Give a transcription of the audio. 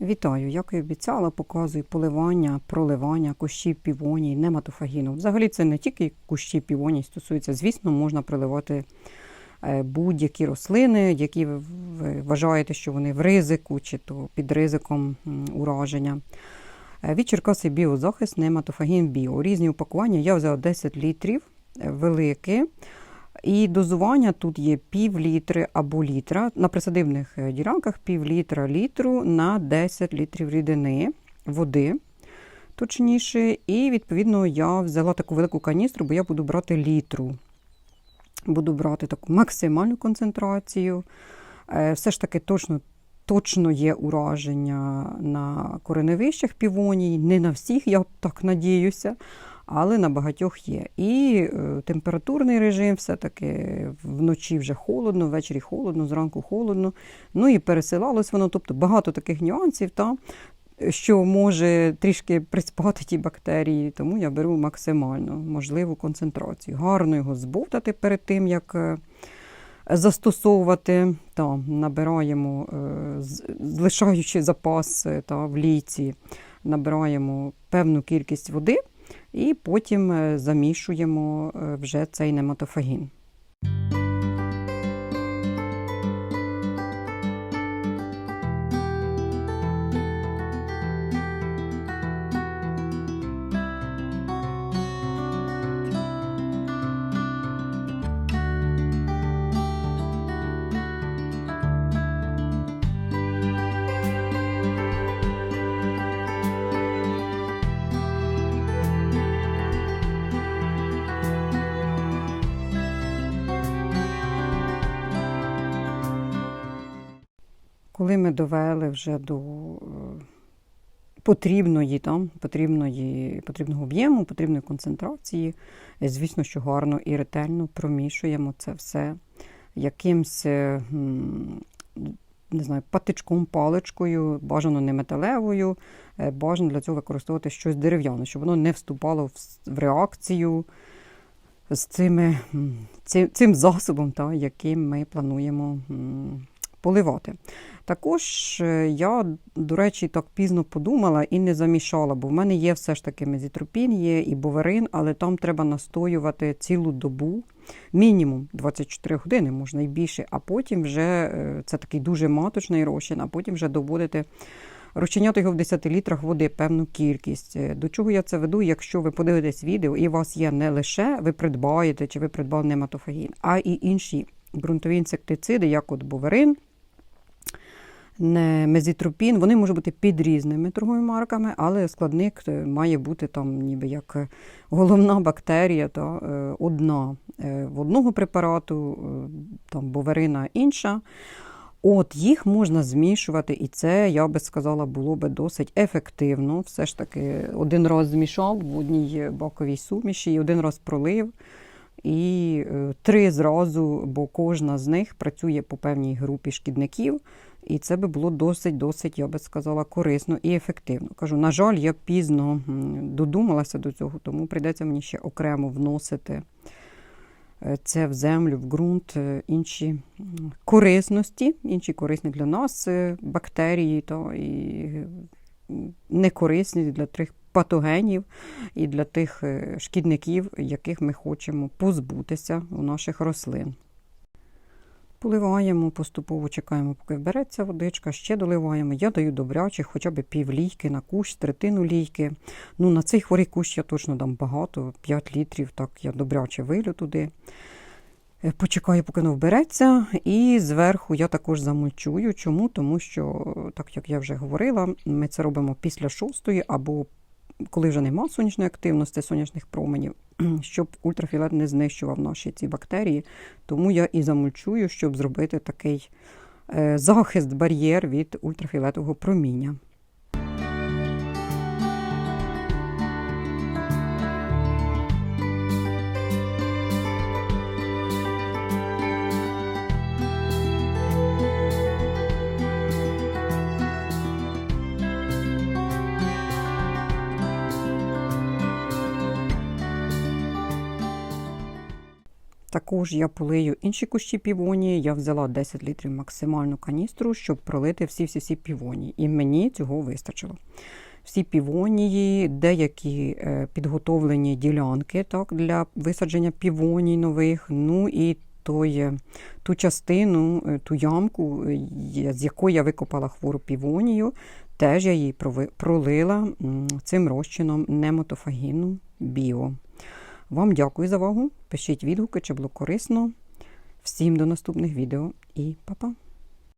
Вітаю, як і обіцяла, показую поливання, проливання кущів півоній, нематофагіну. Взагалі це не тільки кущі півоній стосується, звісно, можна проливати е, будь-які рослини, які ви вважаєте, що вони в ризику чи то під ризиком ураження. Е, Від Черкаси біозахист, нематофагін біо. Різні упакування. Я взяла 10 літрів, е, велике. І дозування тут є пів літри або літра. На присадибних е, ділянках пів літра літру на 10 літрів рідини, води, точніше. І відповідно я взяла таку велику каністру, бо я буду брати літру. Буду брати таку максимальну концентрацію. Е, Все ж таки точно. Точно є ураження на кореневищах півоній, не на всіх, я так надіюся, але на багатьох є. І е, температурний режим все-таки вночі вже холодно, ввечері холодно, зранку холодно. Ну і пересилалось воно. Тобто багато таких нюансів, та, що може трішки приспати ті бактерії, тому я беру максимально можливу концентрацію. Гарно його збовтати перед тим, як. е, Застосовувати та набираємо, е, залишаючи запас та в лійці, набираємо певну кількість води і потім е, замішуємо е, вже цей нематофагін. Коли ми довели вже до е, потрібної, там, потрібної, потрібного об'єму, потрібної концентрації, е, звісно, що гарно і ретельно промішуємо це все якимсь е, не знаю, патичком, паличкою, бажано не металевою, бажано для цього використовувати щось дерев'яне, щоб воно не вступало в, реакцію з цими, цим, цим засобом, та, яким ми плануємо поливати. Також е, я, до речі, так пізно подумала і не замішала, бо в мене є все ж таки мезітропін, є і боверин, але там треба настоювати цілу добу, мінімум 24 години, можна і більше, а потім вже е, це такий дуже маточний розчин, а потім вже доводити. Розчиняти його в 10 літрах води певну кількість. Е, До чого я це веду? Якщо ви подивитесь відео, і у вас є не лише ви придбаєте чи ви придбали нематофагін, а і інші ґрунтові інсектициди, як от боверин, не мезітропін, вони можуть бути під різними торговими марками, але складник е, має бути там ніби як е, головна бактерія, та, е, одна в одного препарату, там боверина інша. От їх можна змішувати, і це, я би сказала, було би досить ефективно. Все ж таки, один раз змішав в одній баковій суміші, і один раз пролив. І е, три зразу, бо кожна з них працює по певній групі шкідників. І це би було досить-досить, я би сказала, корисно і ефективно. Кажу, на жаль, я пізно додумалася до цього, тому прийдеться мені ще окремо вносити е, це в землю, в ґрунт, е, інші корисності, інші корисні для нас бактерії, то і некорисні для тих патогенів і для тих е, шкідників, яких ми хочемо позбутися у наших рослин. Поливаємо, поступово чекаємо, поки вбереться водичка, ще доливаємо. Я даю добрячих, хоча б пів лійки на кущ, третину лійки. Ну, на цей хворий кущ я точно дам багато, 5 літрів, так я добряче вилю туди. Е, Почекаю, поки воно вбереться, і зверху я також замульчую. Чому? Тому що, так як я вже говорила, ми це робимо після шостої або коли вже нема сонячної активності, сонячних променів, щоб ультрафіолет не знищував наші ці бактерії. Тому я і замульчую, щоб зробити такий е, захист, бар'єр від ультрафіолетового проміння. Також я полию інші кущі півонії. Я взяла 10 літрів максимальну каністру, щоб пролити всі-всі півонії. І мені цього вистачило. Всі півонії, деякі е, підготовлені ділянки так, для висадження півоній нових. Ну і той, е, ту частину, е, ту ямку, з якої я викопала хвору півонію, теж я її пролила цим розчином немотофагіну біо. Вам дякую за увагу. Пишіть відгуки, чи було корисно. Всім до наступних відео і па-па!